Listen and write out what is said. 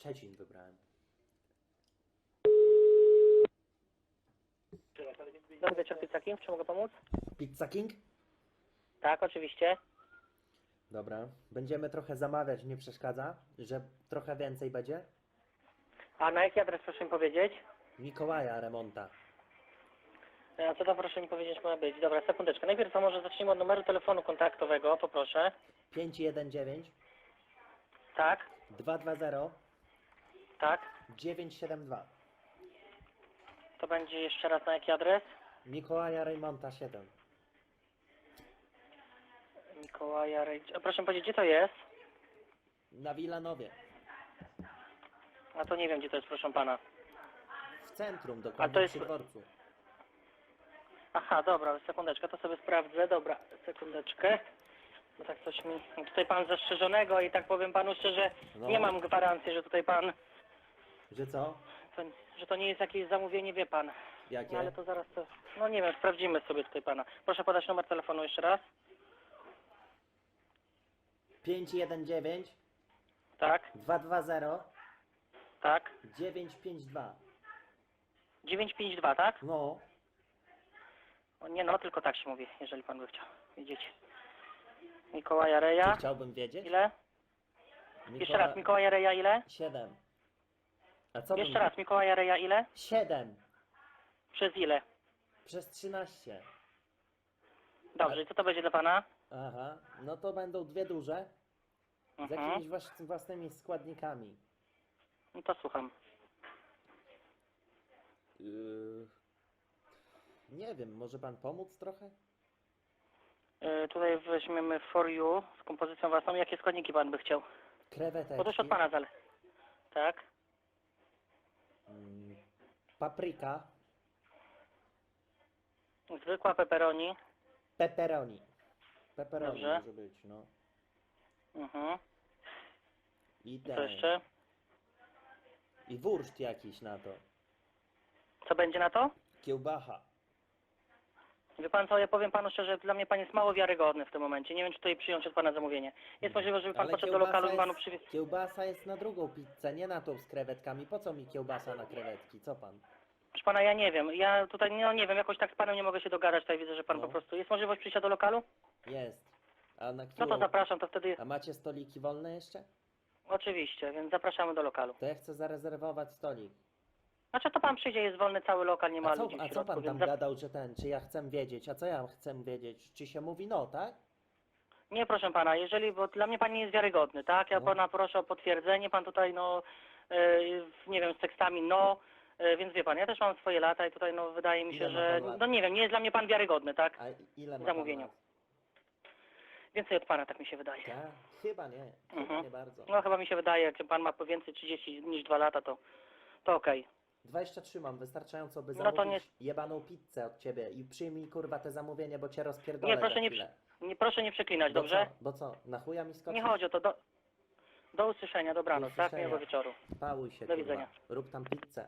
Szczecin wybrałem. Dobry wieczór, Pizza King. Czy mogę pomóc? Pizza King? Tak, oczywiście. Dobra. Będziemy trochę zamawiać, nie przeszkadza? Że trochę więcej będzie? A na jaki adres proszę mi powiedzieć? Mikołaja Remonta. A co to proszę mi powiedzieć ma być? Dobra, sekundeczkę. Najpierw to może zacznijmy od numeru telefonu kontaktowego, poproszę. 519 Tak, 220 tak. 972. To będzie jeszcze raz na jaki adres? Mikołaja Remonta 7. Mikołaja Rejcz... A proszę powiedzieć, gdzie to jest? Na Wilanowie. A to nie wiem, gdzie to jest, proszę pana. W centrum, A dokładnie to jest- przy dworcu. Aha, dobra, sekundeczkę, to sobie sprawdzę. Dobra, sekundeczkę. Bo tak coś mi... Tutaj pan zastrzeżonego i tak powiem panu szczerze, No. nie mam gwarancji, że tutaj pan... Że co? To, że to nie jest jakieś zamówienie, wie pan. Jakie? No ale to zaraz to... No nie wiem, sprawdzimy sobie tutaj pana. Proszę podać numer telefonu jeszcze raz. 519 Tak, 220 tak. 952. 952, tak? No, O, nie no, tylko tak się mówi, jeżeli pan by chciał wiedzieć. Mikołaja Reja. chciałbym wiedzieć. Ile? Jeszcze raz, Mikołaja Reja ile? 7. A co Jeszcze raz, Mikołaja Reja ile? 7 Przez ile? przez 13. Dobrze, i co to będzie dla pana? Aha, no to będą dwie duże z Mhm. jakimiś włas- własnymi składnikami. No to słucham. Yy... Nie wiem, może pan pomóc trochę? Y, tutaj weźmiemy For You z kompozycją własną. Jakie składniki pan by chciał? Kreweteczki. Bo też od pana zale. Tak? Mm, Papryka. Zwykła pepperoni. Pepperoni. Pepperoni Dobrze. może być, no. Mhm. I Co ten. jeszcze? I wurszt jakiś na to. Co będzie na to? Kiełbacha. Wie pan co, ja powiem panu szczerze, dla mnie pan jest mało wiarygodny w tym momencie. Nie wiem, czy tutaj przyjąć od pana zamówienie. Jest możliwe, żeby pan Ale poszedł do kiełbasa lokalu i panu przywiózł. Kiełbasa jest na drugą pizzę, nie na tą z krewetkami. Po co mi kiełbasa na krewetki? Co pan? Proszę pana, ja nie wiem. Ja tutaj, no nie wiem, jakoś tak z panem nie mogę się dogadać. Tutaj widzę, że pan No. po prostu... Jest możliwość przyjścia do lokalu? Jest. A na No którą? to zapraszam, to wtedy... A macie stoliki wolne jeszcze? Oczywiście, więc zapraszamy do lokalu. To ja chcę zarezerwować stolik. Znaczy to pan przyjdzie, jest wolny cały lokal, nie ma A co, ludzi w a co środku, pan tam więc... zap- gadał, że ten, czy ja chcę wiedzieć? A co ja chcę wiedzieć? Czy się mówi no, tak? Nie, proszę pana, jeżeli, bo dla mnie pan nie jest wiarygodny, tak? Ja No. pana proszę o potwierdzenie, pan tutaj, no, e, nie wiem, z tekstami no, e, więc wie pan, ja też mam swoje lata i tutaj, no, wydaje mi Ile się, ma że, pan lat? no nie wiem, nie jest dla mnie pan wiarygodny, tak? A ile ma pan lat? Więcej od pana, tak mi się wydaje. Ja? Chyba nie. Chyba Mhm. nie bardzo. No, chyba mi się wydaje, jak pan ma po więcej 30 niż 2 lata, to, to okej. 23 mam wystarczająco, by No zamówić to nie- jebaną pizzę od ciebie i przyjmij kurwa te zamówienie, bo cię rozpierdolę Nie, proszę za nie, chwilę. nie, proszę nie przeklinać, Bo dobrze? Co? Bo co? Na chuja mi skoczysz? Nie chodzi o to, do, do usłyszenia, dobranoc, Do tak? usłyszenia. Miłego wieczoru. Pałuj się, Do kurwa. widzenia. Rób tam pizzę.